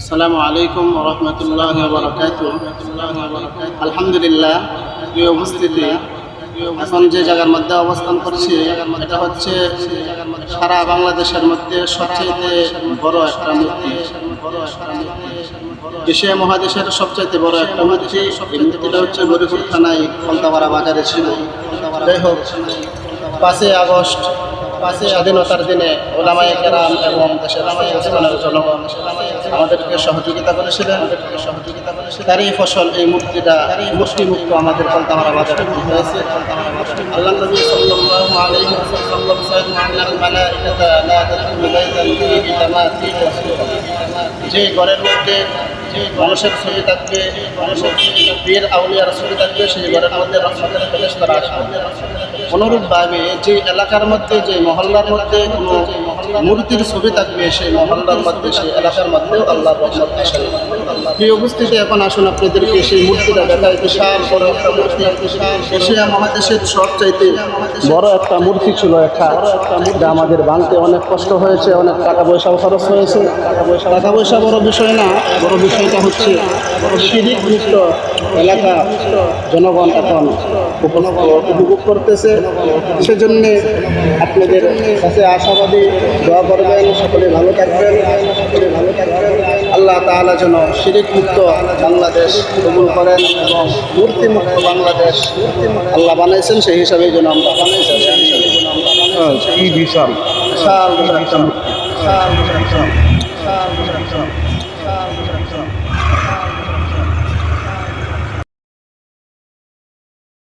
আসসালামু আলাইকুম রহমতুল্লাহ বরকাত আলহামদুলিল্লাহ, প্রিয় উপস্থিতি, এখন যে জায়গার মধ্যে অবস্থান করছি, এটা হচ্ছে সারা বাংলাদেশের মধ্যে সবচেয়ে বড় একটা মূর্তি। এশিয়া মহাদেশের সবচাইতে বড় একটা মূর্তি। মূর্তিটা হচ্ছে গরিপুর থানায় কলতাপাড়া বাজারে ছিল। যাই হোক, পাঁচই আগস্ট পাঁচই স্বাধীনতার দিনে ওলামাই কেরাম এবং দেশের জনগণ আমাদেরকে সহযোগিতা করেছিলেন। সহযোগিতা করেছিলেন তারই ফসল এই মূর্তিটা মুষ্টি মুক্ত আমাদের কলতামারা বাজারে হয়েছে। যে ঘরের মধ্যে মানুষের ছবি থাকবে, মানুষের বিয়ের আউলিয়ার ছবি থাকবে, সেই ঘরের মধ্যে রহমতের তারা আসবে। অনুরূপভাবে যে এলাকার মধ্যে, যে মহল্লার মধ্যে কোনো মূর্তির ছবি থাকবে সেই মহল্লার মধ্যে, সেই এলাকার মধ্যেও আল্লাহ রহমত আসেন। প্রিয় উপস্থিতি, এখন আসুন আপনাদেরকে সেই মূর্তিটা দেখায় বিশাল বড় একটা মূর্তি। এশিয়া মহাদেশের সবচাইতে বড় একটা মূর্তি ছিল একটা। যা আমাদের ভাঙতে অনেক কষ্ট হয়েছে, অনেক টাকা পয়সাও খরচ হয়েছে। টাকা পয়সা বড় বিষয় না, বড় বিষয়টা হচ্ছে শিরিক মুক্ত এলাকা জনগণ এখন উপভোগ- করতেছে। সেজন্যে আপনাদের কাছে আশাবাদী দোয়া করবেন সকলে ভালো থাকবেন। সকলে ভালো থাকবেন আল্লাহ তাআলা যেন শিরিক মুক্ত বাংলাদেশ কবুল করেন এবং মূর্তি মুক্ত বাংলাদেশ আল্লাহ বানাইছেন সেই হিসাবে যেন আমরা বানাইছেন সেই হিসাবে যেন আমরা বানাইছেন বিশাল বিশাল। বিশাল বিশাল একটা